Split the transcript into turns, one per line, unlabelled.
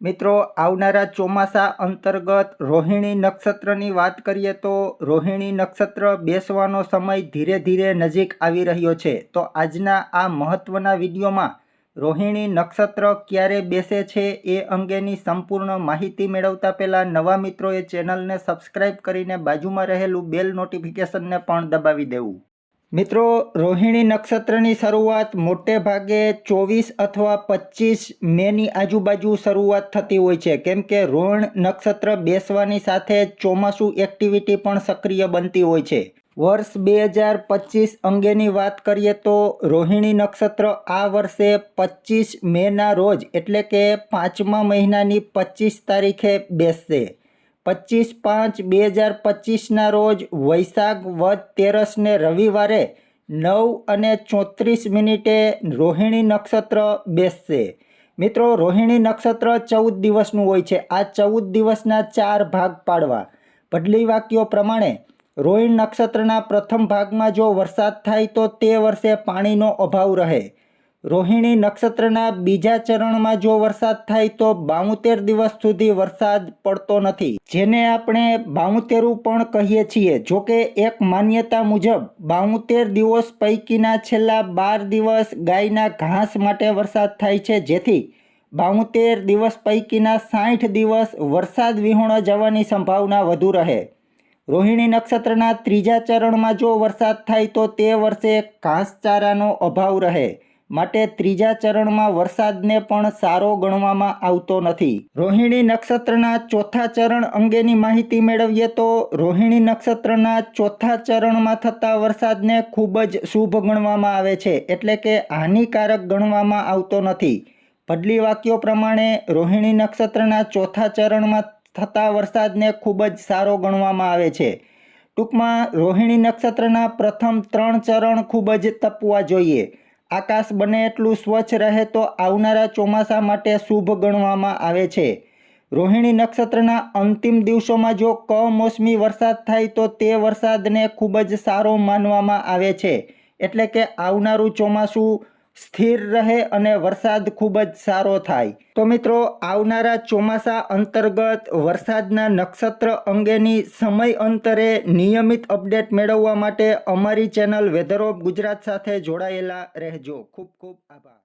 મિત્રો, આવનારા ચોમાસા અંતર્ગત રોહિણી નક્ષત્રની વાત કરીએ તો રોહિણી નક્ષત્ર બેસવાનો સમય ધીરે ધીરે નજીક આવી રહ્યો છે. તો આજના આ મહત્ત્વના વિડીયોમાં રોહિણી નક્ષત્ર ક્યારે બેસે છે એ અંગેની સંપૂર્ણ માહિતી મેળવતા પહેલાં નવા મિત્રોએ ચેનલને સબસ્ક્રાઇબ કરીને બાજુમાં રહેલું બેલ નોટિફિકેશનને પણ દબાવી દેવું. મિત્રો, રોહિણી નક્ષત્રની શરૂઆત મોટે ભાગે ચોવીસ અથવા પચીસ મેની આજુબાજુ શરૂઆત થતી હોય છે. કેમ કે રોહિણ નક્ષત્ર બેસવાની સાથે ચોમાસું એક્ટિવિટી પણ સક્રિય બનતી હોય છે. વર્ષ બે હજાર પચીસ અંગેની વાત કરીએ તો રોહિણી નક્ષત્ર આ વર્ષે પચીસ મેના રોજ એટલે કે પાંચમા મહિનાની પચીસ તારીખે બેસશે. પચીસ પાંચ બે હજાર પચીસના રોજ વૈશાખ વદ તેરસને રવિવારે નવ અને ચોત્રીસ મિનિટે રોહિણી નક્ષત્ર બેસશે. મિત્રો, રોહિણી નક્ષત્ર ચૌદ દિવસનું હોય છે. આ ચૌદ દિવસના ચાર ભાગ પાડવા. પડલી વાક્યો પ્રમાણે, રોહિણ નક્ષત્રના પ્રથમ ભાગમાં જો વરસાદ થાય તો તે વર્ષે પાણીનો અભાવ રહે. રોહિણી નક્ષત્રના બીજા ચરણમાં જો વરસાદ થાય તો બાઉતેર દિવસ સુધી વરસાદ પડતો નથી. જેને આપણે બાઉતેરું પણ કહીએ છીએ. જોકે એક માન્યતા મુજબ, બાઉતેર દિવસ પૈકીના છેલ્લા બાર દિવસ ગાયના ઘાસ માટે વરસાદ થાય છે. જેથી બાઉતેર દિવસ પૈકીના સાઠ દિવસ વરસાદ વિહોણ જવાની સંભાવના વધુ રહે. રોહિણી નક્ષત્રના ત્રીજા ચરણમાં જો વરસાદ થાય તો તે વર્ષે ઘાસચારાનો અભાવ રહે. માટે ત્રીજા ચરણમાં વરસાદને પણ સારો ગણવામાં આવતો નથી. રોહિણી નક્ષત્રના ચોથા ચરણ અંગેની માહિતી મેળવીએ તો રોહિણી નક્ષત્રના ચોથા ચરણમાં થતા વરસાદને ખૂબ જ શુભ ગણવામાં આવે છે, એટલે કે હાનિકારક ગણવામાં આવતો નથી. પડલી વાક્યો પ્રમાણે રોહિણી નક્ષત્રના ચોથા ચરણમાં થતા વરસાદને ખૂબ જ સારો ગણવામાં આવે છે. ટૂંકમાં રોહિણી નક્ષત્રના પ્રથમ ત્રણ ચરણ ખૂબ જ તપવા જોઈએ. આકાશ બને એટલું સ્વચ્છ રહે તો આવનારા ચોમાસા માટે શુભ ગણવામાં આવે છે. રોહિણી નક્ષત્રના અંતિમ દિવસોમાં જો કમોસમી વરસાદ થાય તો તે વરસાદને ખૂબ જ સારો માનવામાં આવે છે. એટલે કે આવનારું ચોમાસું સ્થિર રહે અને વરસાદ ખૂબ જ સારો થાય. તો મિત્રો, આવનારા ચોમાસા અંતર્ગત વરસાદના નક્ષત્ર અંગેની સમય અંતરે નિયમિત અપડેટ મેળવવા માટે અમારી ચેનલ વેધર ઓફ ગુજરાત સાથે જોડાયેલા રહેજો. ખૂબ ખૂબ આભાર.